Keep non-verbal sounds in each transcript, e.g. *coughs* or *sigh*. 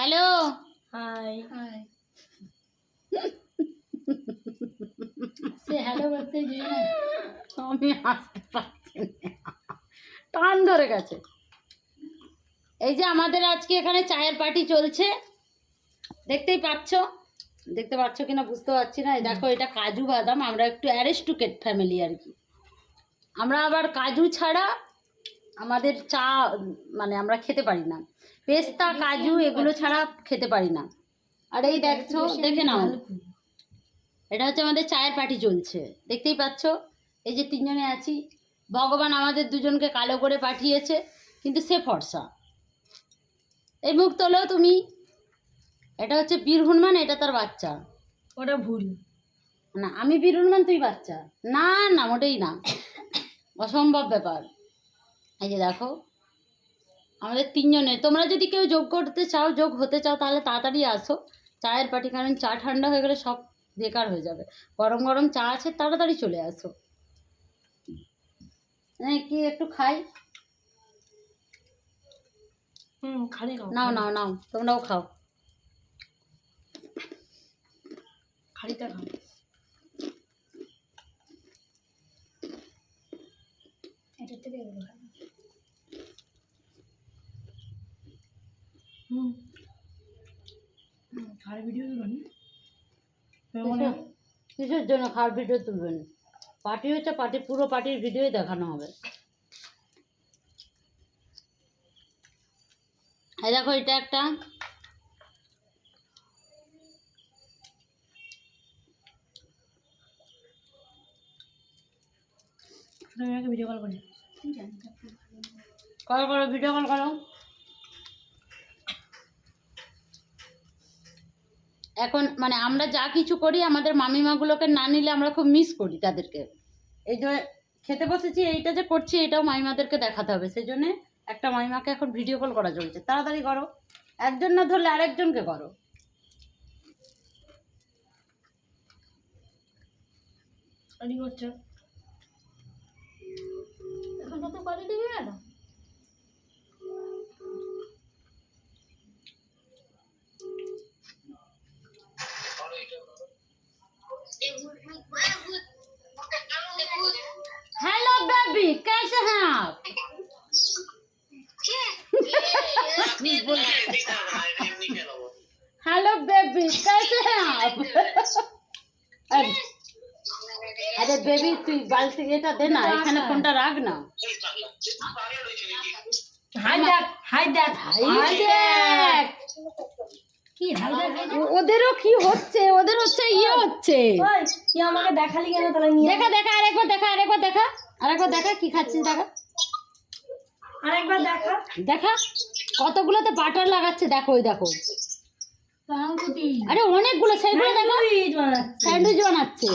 Hello hi hi সে hello বলতে না আমি আসতে পারছি টান ধরে গেছে। এই যে আমাদের আজকে এখানে চায়ের পার্টি চলছে। দেখতেই পাচ্ছ? দেখতে পাচ্ছ কিনা বুঝতে পারছি না। দেখো এটা কাজু বাদাম। আমরা একটু অ্যারেস্টুকেট ফ্যামিলি আর কি। আমরা আবার কাজু ছাড়া আমাদের চা মানে আমরা খেতে পারি না। পেস্তা কাজু এগুলো ছাড়া খেতে পারি না। আর এই দেখছ দেখে নাও। এটা হচ্ছে আমাদের চায়ের পার্টি চলছে। দেখতেই পাচ্ছ? এই যে তিনজনে আছি। ভগবান আমাদের দুজনকে কালো করে পাঠিয়েছে কিন্তু সে ফর্সা। এই মুখ তোলো তুমি। এটা হচ্ছে বীর হনুমান এটা তার বাচ্চা। ওটা ভুল। না আমি বীর হনুমান তুই বাচ্চা। না না মোটেই না। অসম্ভব ব্যাপার। এই যে দেখো আমাদের তিনজনে। তোমরা যদি কেউ যোগ করতে চাও যোগ হতে চাও তাহলে তাড়াতাড়ি আসো। চায়ের পাটি কারণ চা ঠান্ডা হয়ে গেলে সব বেকার হয়ে যাবে। গরম গরম চা আছে তাড়াতাড়ি চলে আসো। হ্যাঁ কি একটু খাই? হুম খালি খাও। নাও নাও নাও তোমরাও খাও। খালিটা খাও। এটা থেকে হুম। ভিডিও দিবেন কিসের জন্য খাওয়ার ভিডিও তুলবেন? পার্টি হচ্ছে পার্টি পুরো পার্টির ভিডিওই দেখানো হবে। এই দেখো এটা একটা। ভিডিও কল করি। করো করো ভিডিও কল করো। এখন মানে আমরা যা কিছু করি, আমাদের মামিমাগুলোকে না নিলে আমরা খুব মিস করি তাদেরকে। এই যে খেতে বসেছি, এইটা যে করছি, এটাও মামিমাদেরকে দেখাতে হবে। সেই জন্যে একটা মামিমাকে এখন ভিডিও কল করা চলছে। তাড়াতাড়ি করো। একজন না ধরলে আরেকজনকে করো। করছ? এখন তো করে দিবি না हेलो बेबी कैसे हैं आप हेलो बेबी कैसे हैं आप अरे अरे बेबी তুই বালতি এটা দে না এখানে ফোনটা রাখ না হাই দেখ হাই দেখ হাই দেখ ওদেরও কি হচ্ছে? ওদের হচ্ছে ইয়ে হচ্ছে। তুই আমাকে দেখালি কেন? তাহলে নিয়ে দেখা দেখা আরেকবার দেখা আরেকবার দেখা। আরেকবার দেখা কি খাচ্ছিস দেখা। আরেকবার দেখা। দেখা। কতগুলো তো বাটার লাগাচ্ছে দেখো ওই দেখো। আরে অনেকগুলো সেইগুলো দেখো। স্যান্ডউইচ বানাচ্ছে।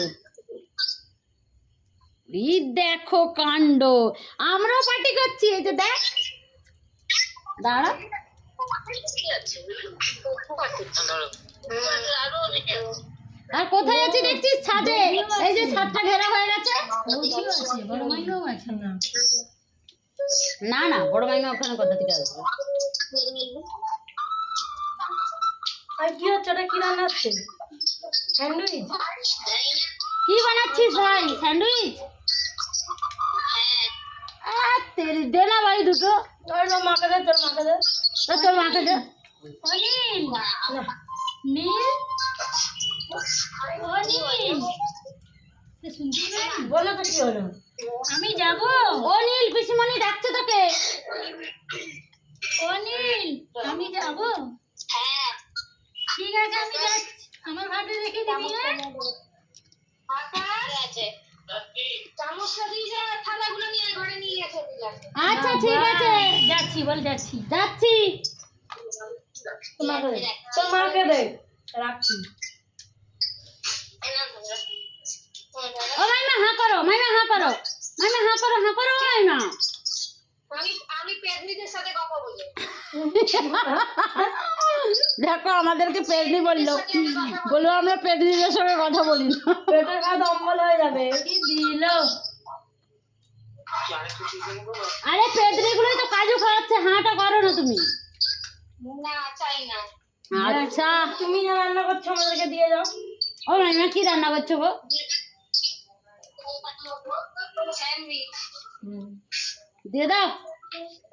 দেখো কাণ্ড। আমরাও পার্টি করছি এই যে দেখ। দাঁড়া। আর কোথায় আছি দেখছিস ছাদে? এই যে ছাদটা ঘেরা হয়ে গেছে। না না বড় মাইমা ওখানে কোথা থেকে আসবে? আর কি হচ্ছে? ওটা কি রান্না হচ্ছে স্যান্ডউইচ? কি বানাচ্ছিস ভাই? স্যান্ডউইচ? তেরি দে না ভাই দুটো। তোর মাকে দে তোর মাকে দে। তোর মাকে দে বলো তো কি হলো আমি যাব অনিল পিসিমণি ডাকছে তোকে। অনিল আমি যাব। ঠিক আছে আমি যাচ্ছি। আমার ভাবে রেখে দিবি হ্যাঁ? আচ্ছা ঠিক আছে। যাচ্ছি বল যাচ্ছি। যাচ্ছি। তোমাকে দে রাখছি। ও মাইমা হাঁ করো মাইমা হাঁ করো। মাইমা হাঁ করো হাঁ করো মাইমা। দেখো আমাদেরকে পেডনি বলল। বলল আমরা পেডনিদের সঙ্গে কথা বলি না। পেটের কাজ অম্বল হয়ে যাবে। কি দিল। আরে পেডনি গুলোই তো কাজু খাওয়াচ্ছে হাঁটা করো না তুমি। না চাই না। আচ্ছা। তুমি যা রান্না করছ আমাদেরকে দিয়ে যাও ও মাইমা কি রান্না করছ গো? দিয়ে দাও।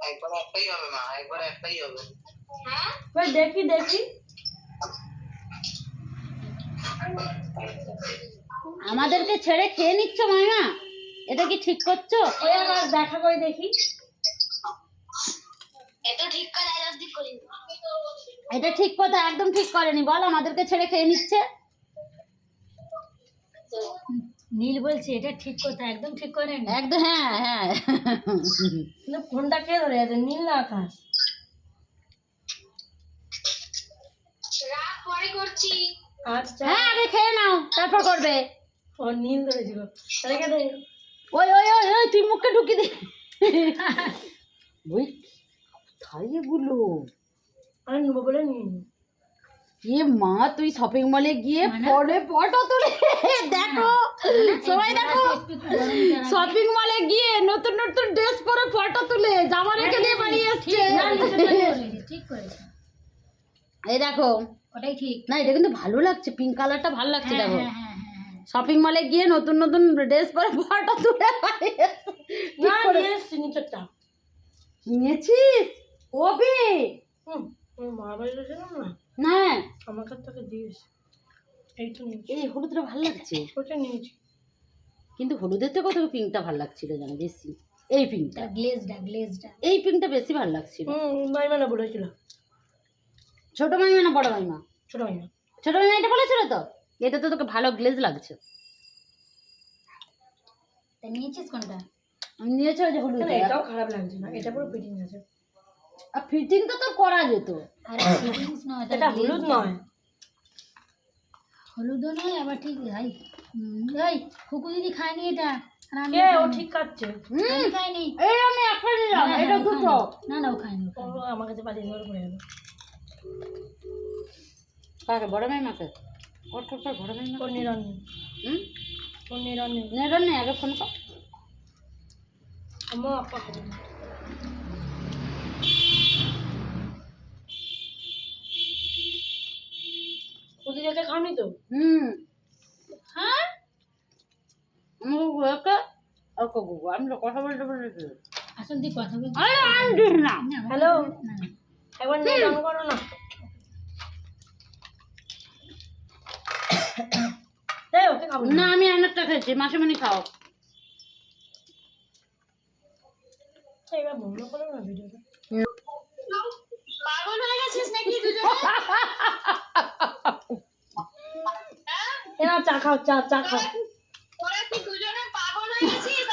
একবার একটাই হবে মা একবার একটাই হবে। ওই দেখি দেখি। আমাদেরকে ছেড়ে খেয়ে নিচ্ছ মাইমা এটা কি ঠিক করছ? ওই আবার দেখা করে দেখি। এটা ঠিক কথা একদম ঠিক করেনি। বল আমাদেরকে ছেড়ে খেয়ে নিচ্ছে? নীল বলছে এটা ঠিক কথা একদম ঠিক করেন। একদম হ্যাঁ হ্যাঁ। কিন্তু ফোনটা কে ধরে আছে? নীল না আকাশ? আচ্ছা। হ্যাঁ আগে খেয়ে নাও তারপর করবে। ও নীল ধরেছিল। রেখে দে ওই ওই ওই ওই তুই মুখে ঢুকি দে। ওই খাই এগুলো? আমি নেব বলে নিয়ে নি। এ মা তুই শপিং মলে গিয়ে পরে ফটো তুলে দেখো সবাই দেখো। শপিং মলে গিয়ে নতুন নতুন ড্রেস পরে ফটো তুলে জামা রেখে দিয়ে বাড়ি এসছে। ঠিক করেছে। এই দেখো ওটাই ঠিক। না এটা কিন্তু ভালো লাগছে পিঙ্ক কালারটা ভালো লাগছে দেখো। হ্যাঁ হ্যাঁ হ্যাঁ। শপিং মলে গিয়ে নতুন নতুন ড্রেস পরে ফটো তুলে বাড়ি এসছে। না করে- নিয়ে এসছি কবে না? আমার কাছ থেকে নিয়েছি। এই হলুদটা ভালো লাগছে? ওটা নিয়েছি। কিন্তু হলুদের থেকে পিঙ্কটা ভালো লাগছিল জানো বেশি। এই পিঙ্কটা। গ্লেজটা গ্লেজটা। এই পিঙ্কটা বেশি ভালো লাগছিল। হুম মাইমানা বলেছিল। ছোট মাইমা না বড় মাইমা? ছোট মাইমা ছোট মাইমা এটা বলেছিল তো? এটা তো তোকে ভালো গ্লেজ লাগছে। তা নিয়েছিস কোনটা? আমি নিয়েছি যে হলুদ এটাও খারাপ লাগছে না এটা পুরো ফিটিং আছে। আর ফিটিং তো তোর করা যেত। আরে ফিটিংস নয় এটা হলুদ নয়। হলুদও নয় আবার ঠিক ভাই এই খুকু দিদি খায়নি এটা। আর আমি কে ও ঠিক কাটছে। আমি খাইনি। এই আমি একটা নিলাম এটা দুটো। না না ও খায়নি ও ও খায়নি। আমার কাছে পাঠিয়ে ধরে পড়ে গেল। কাকে বড় মাইমাকে? ওর বড় মাইমা ওর হুম? নেরন আগে ফোন কর। আপা না। খাওনি তো? হুম। হ্যাঁ? আমার আর কবু আমি তো কথা বলতে বলেছি। আসল কথা বলছি আরে না না, হ্যালো? না, না। একবার নিয়ে করো না এই ওকে খাব না না আমি অনেকটা খেয়েছি মাসিমণি খাও এবার বন্ধ করো না ভিডিওটা *coughs* পাগল হয়ে গেছিস নাকি দুজন? এ না চা খাও চা চা খাও। তোরা কি দুজনে পাগল হয়ে গেছিস? *coughs*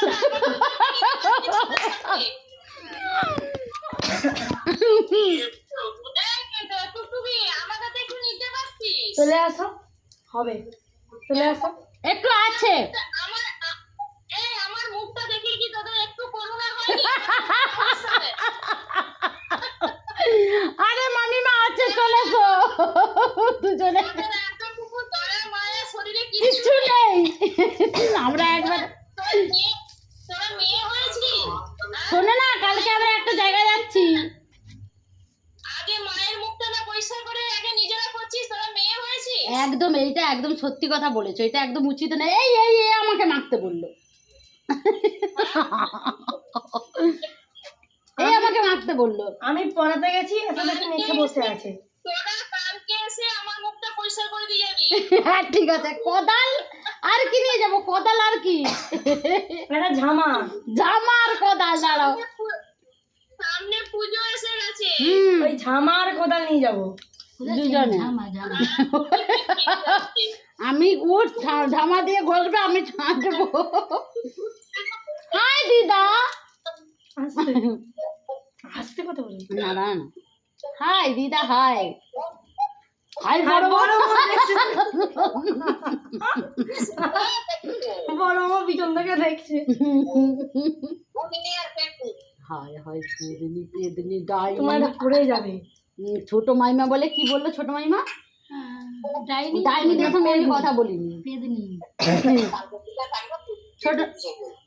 টুকটুকি আমার কাছে একটু নিতে পারছিস চলে আসো। হবে। চলে আসো। একটু আছে। আমার আ- এই আমার মুখটা দেখে কি তোদের একটু করুণা হয়নি আরে মামিমা আছে চলে এসো। দুজনে। সত্যি কথা বলেছ এটা একদম উচিত না এই এই এই আমাকে মাখতে বলল। *laughs* এই আমাকে মাখতে বলল। আমি পড়াতে গেছি দেখি নিচে বসে আছে। হ্যাঁ ঠিক আছে। কোদাল আর কি নিয়ে যাব? কোদাল আর কি? ঝামা। জামা আর কোদাল দাঁড়াও। সামনে পুজো এসে গেছে। ওই ঝামা আর কোদাল নিয়ে যাব। দুজনে। জামা জামা *laughs* আমি ঝা- ঝামা দিয়ে ঘষবে আমি ছাঁচবো হাই দিদা। আসতে কথা বলি না না না হাই দিদা হাই। হাই বড় বড় বড়। বড় পিছন থেকে দেখছে। হাই হাই পেদনি পেদনি ডাই তোমার পড়ে যাবে। ছোট মাইমা বলে কি বলল ছোট মাইমা? ডাইনি ডাইনিদের আমি কথা বলিনি। ছোট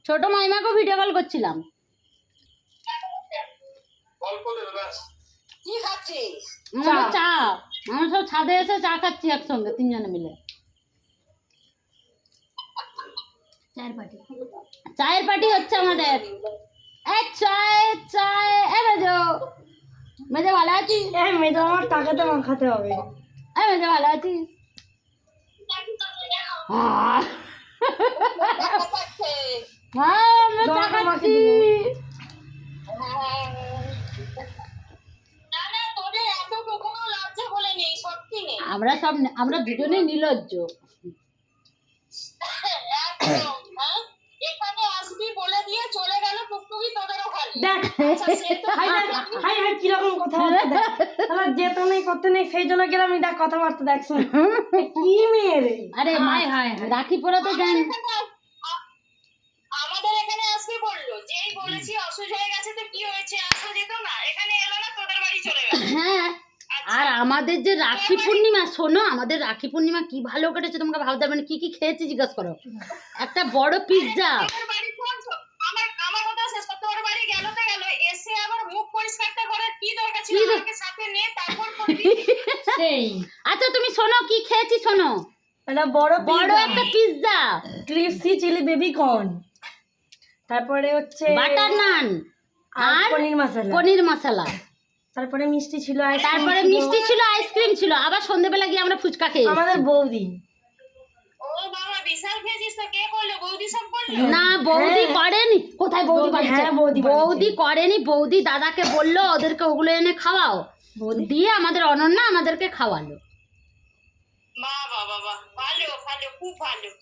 ছোট মাইমাকেও ভিডিও কল করছিলাম। কি চা। আমরা সব ছাদে এসে চা খাচ্ছি একসঙ্গে তিনজনে মিলে। চায়ের পার্টি হচ্ছে আমাদের। এক চায় চায় এ মেজো। মেজো ভালো আছিস? এই মেয়েটা আমার টাকাতে মাখাতে হবে। এ মেজো ভালো আছিস হ্যাঁ আমরা চা দরকার মাকে খাচ্ছি না না তোদের এতটুকু লজ্জা বলে নেই সত্যি নেই আমরা সব আমরা দুজনেই নির্লজ্জ *coughs* *coughs* একদম, হ্যাঁ? এখানে আসবি বলে দিয়ে চলে গেল টুকটুকি তোদের ওখানে। দেখ। আচ্ছা, সে হাই দেখ। হাই হাই কীরকম কথা আমার যেতে নেই করতে নেই সেই জন্য গেলাম দেখ কথাবার্তা দেখ শুন। কি মেয়ে রে? আরে মা রাখি পরা তো জান। আমাদের এখানে আসবি বলল যেই বলেছি হয়ে গেছে তো কি হয়েছে আসা যেত না। এখানে এলো না তোদের বাড়ি চলে গেল। হ্যাঁ। আর আমাদের যে রাখি পূর্ণিমা শোনো আমাদের রাখি পূর্ণিমা কি ভালো কেটেছে তোমাকে ভাবতে পারবে না কি কি খেয়েছি জিজ্ঞাসা করো। একটা বড় পিৎজা তোদের বাড়ি কোন স- আমার আমার কথা শেষ কর, তোর বাড়ি গেল তো গেল এসে আবার মুখ পরিষ্কারটা করার কি সাথে তারপর *laughs* সেই। আচ্ছা তুমি শোনো কি খেয়েছি শোনো। বড় বড় একটা pizza crispy chilli baby corn. তারপরে হচ্ছে বাটার নান। আর পনির মশলা। পনির মশলা। তারপরে মিষ্টি ছিল তারপরে মিষ্টি ছিল আইসক্রিম ছিল। আবার সন্ধ্যেবেলা গিয়ে আমরা ফুচকা খেয়েছি। আমাদের বৌদি ও বাবা বিশাল খেয়েছিস তো কে করল বৌদি সব করল না বৌদি হ্যাঁ। করেনি। কোথায় বৌদি বৌদি, হ্যাঁ, বৌদি করেনি বৌদি দাদাকে বলল ওদেরকে ওগুলো এনে খাওয়াও। দিয়ে আমাদের অনন্যা আমাদেরকে খাওয়ালো।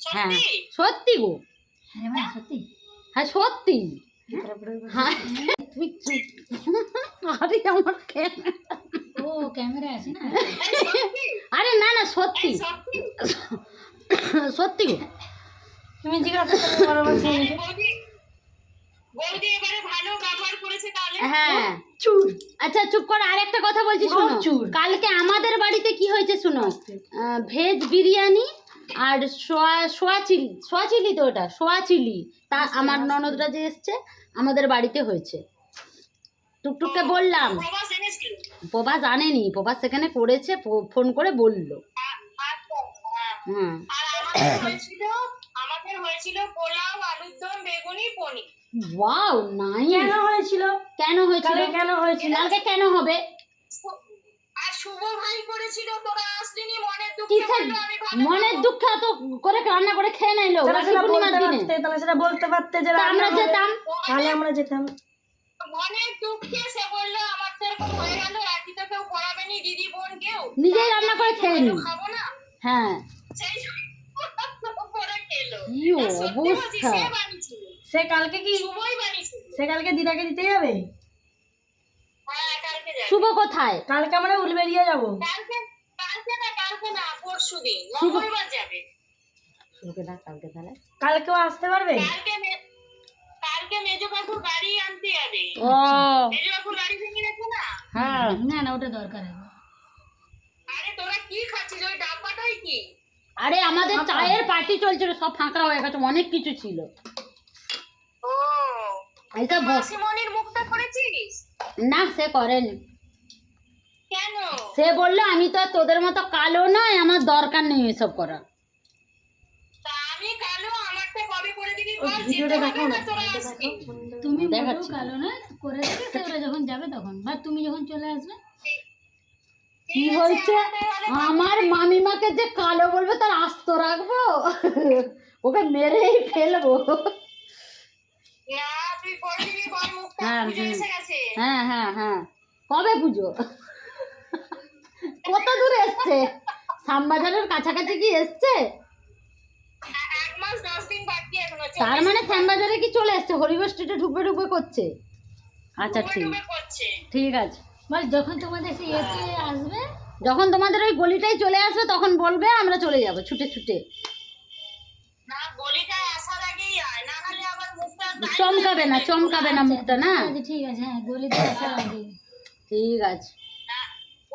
হ্যাঁ সত্যি? গো। হ্যাঁ সত্যি। হ্যাঁ। আরে আমার ও ক্যামেরা আছে না? আরে না না সত্যি? *coughs* সত্যি গো তুমি জিজ্ঞাসা হ্যাঁ। চুর। আচ্ছা চুপ করে আরেকটা কথা বলছি শোনো। কালকে আমাদের বাড়িতে কি হয়েছে শোনো? ভেজ বিরিয়ানি আর soya soya chilli soya chilli তো ওটা সোয়া চিলি। তা আমার ননদরা যে এসছে আমাদের বাড়িতে হয়েছে। টুকটুককে বললাম। প্রবাস এনেছিল? প্রভা জানেনি প্রভা সেখানে করেছে ফো- ফোন করে বলল। আচ্ছা আর আমাদের *coughs* হয়েছিল আমাদের হয়েছিল পোলাও আলুর দম বেগুনি পনির। ওয়াও নাই কেন হয়েছিল? কেন হয়েছিল? কেন হয়েছিল? কালকে কেন হবে? আর শুভ ভাই করেছিল তোরা আসলিনি মনের দুঃখে আমি মনের দুঃখে অত করে রান্না করে খেয়ে নিলো তাহলে সেটা বলতে পারতে তাহলে সেটা বলতে পারতে যে আমরা যেতাম। তাহলে আমরা যেতাম। মনের দুঃখে সে বলল আমার তো এরকম হয়ে গেল একই তো কেউ নি দিদি বোন কেউ? নিজেই রান্না করে খেয়ে নি খাব না? হ্যাঁ। কি অবস্থা। সে কালকে কি? সে কালকে দিদাকে দিতে যাবে? হ্যাঁ কালকে যাবে। শুভ কোথায়? কালকে আমরা উলবেরিয়া যাব। শুভকে ডাক কালকে তাহলে। কালকেও আসতে পারবে? কালকে মেজো কাকু গাড়ি আনতে যাবে। ও। মেজো কাকু গাড়ি ভেঙে গেছে না? হ্যাঁ। না না ওটা দরকার হবে। আরে তোরা কি খাচ্ছিস? ওই ডাব্বাটাই কি? আরে আমাদের চায়ের পার্টি চলছিল সব ফাঁকা হয়ে গেছে অনেক কিছু ছিল। ও এইসব ব- মাসিমণির মুখটা করেছিস না সে করেনি। কেন? সে বলল আমি তো আর তোদের মতো কালো নয় আমার দরকার নেই এসব করা। তা আমি কালো আমারটা কবে করে দিবি বল ভিডিওটা দেখো তুমি কালো না করে দেবে সে যখন যাবে তখন। বা তুমি যখন চলে আসবে। কি হয়েছে? আমার মামিমাকে যে কালো বলবে তার আস্ত রাখব? ওকে মেরেই ফেলব। হ্যাঁ। এসে গেছে। হ্যাঁ হ্যাঁ হ্যাঁ। কবে পুজো? কত দূর এসছে? শ্যামবাজারের কাছাকাছি কি এসছে? এখনও তার মানে শ্যামবাজারে কি চলে এসছে? হরিগো স্ট্রিটে ঢুকবে ঢুকবে করছে। আচ্ছা ঠিক। ঠিক আছে। বল যখন তোমাদের সে ইয়েতে আসবে? যখন তোমাদের ওই গলিটাই চলে আসবে তখন বলবে আমরা চলে যাব ছুটে ছুটে। চমকাবে না চমকাবে না মুখটা না? ঠিক আছে, ঠিক আছে হ্যাঁ গলিতে আসার আগে ঠিক আছে। না,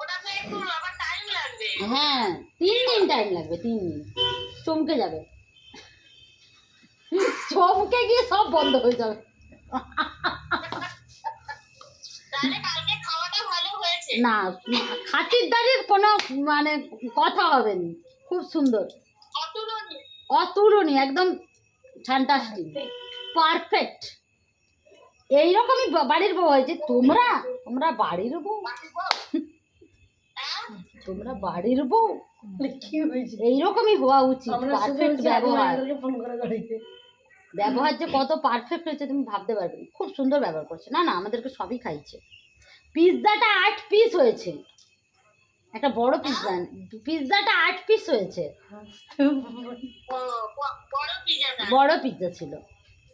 ওটাতে একটু আবার টাইম লাগবে। হ্যাঁ তিন দিন টাইম লাগবে তিন দিন। চমকে যাবে। চমকে গিয়ে সব বন্ধ হয়ে যাবে তাহলে কালকে খাওয়াটা ভালো হয়েছে না খাতিরদারির কোনো মানে কথা হবে না খুব সুন্দর। অতুলনীয়। একদম ফ্যান্টাস্টিক পারফেক্ট এইরকমই বাড়ির বউ হয়েছে তোমরা তোমরা বাড়ির বউ। হ্যাঁ? তোমরা বাড়ির বউ। কি হয়েছে? এইরকমই হওয়া উচিত। পারফেক্ট ব্যবহার। ব্যবহার যে কত পারফেক্ট হয়েছে তুমি ভাবতে পারবে না। খুব সুন্দর ব্যবহার করছে। না না আমাদেরকে সবই খাইছে পিৎজাটা আট পিস হয়েছে। একটা বড় পিৎজা পিৎজাটা আট পিস হয়েছে। বড় পিৎজা ছিল।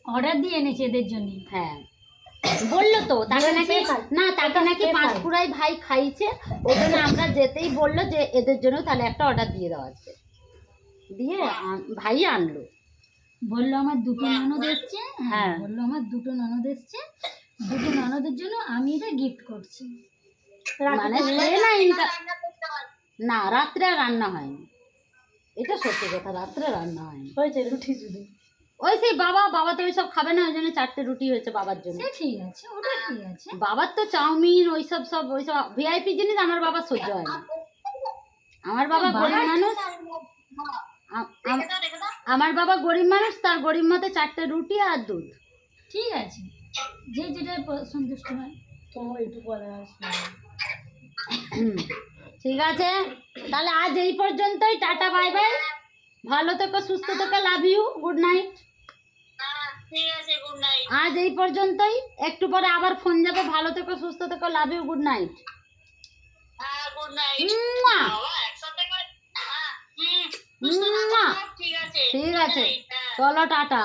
অর্ডার দিয়ে এনেছে এদের জন্য। হ্যাঁ। বলল তো তাকে নাকি না তাকে নাকি। পাঁচপুরাই ভাই খাইছে। ওই জন্য আমরা যেতেই বলল যে এদের জন্য তাহলে একটা অর্ডার দিয়ে দেওয়া আছে। দিয়ে ভাই আনলো। বলল আমার দুটো ননদ এসছে। হ্যাঁ হ্যাঁ। বলল আমার দুটো ননদ এসছে। দুটো ননদের জন্য আমি এটা গিফট করছি। মানে সে না হয়। না রাত্রে আর রান্না হয়নি। এটা সত্যি কথা রাত্রে রান্না হয়নি। হয়েছে রুটি শুধু। ওই সেই বাবা বাবা তো ওইসব খাবে না ওই জন্য চারটে রুটি হয়েছে বাবার জন্য। সে ঠিক আছে ওটা ঠিক আছে। বাবার তো চাউমিন ওইসব সব ওইসব ভিআইপি জিনিস আমার বাবা সহ্য হয় না। আমার বাবা গরিব মানুষ। আমার বাবা গরিব মানুষ তার গরিব মতে চারটে রুটি আর দুধ। ঠিক আছে। যে যেটা সন্তুষ্ট হয়। তোমার একটু পরে আসবে। ঠিক আছে? তাহলে আজ এই পর্যন্তই। Tata bye bye. ভালো থেকো সুস্থ থেকো লাভ ইউ গুড নাইট হ্যাঁ, ঠিক আছে গুড নাইট আজ এই পর্যন্তই। একটু পরে আবার ফোন যাবে। ভালো থেকো সুস্থ থেকো লাভ ইউ গুড নাইট ঠিক আছে। হ্যাঁ। চলো টাটা।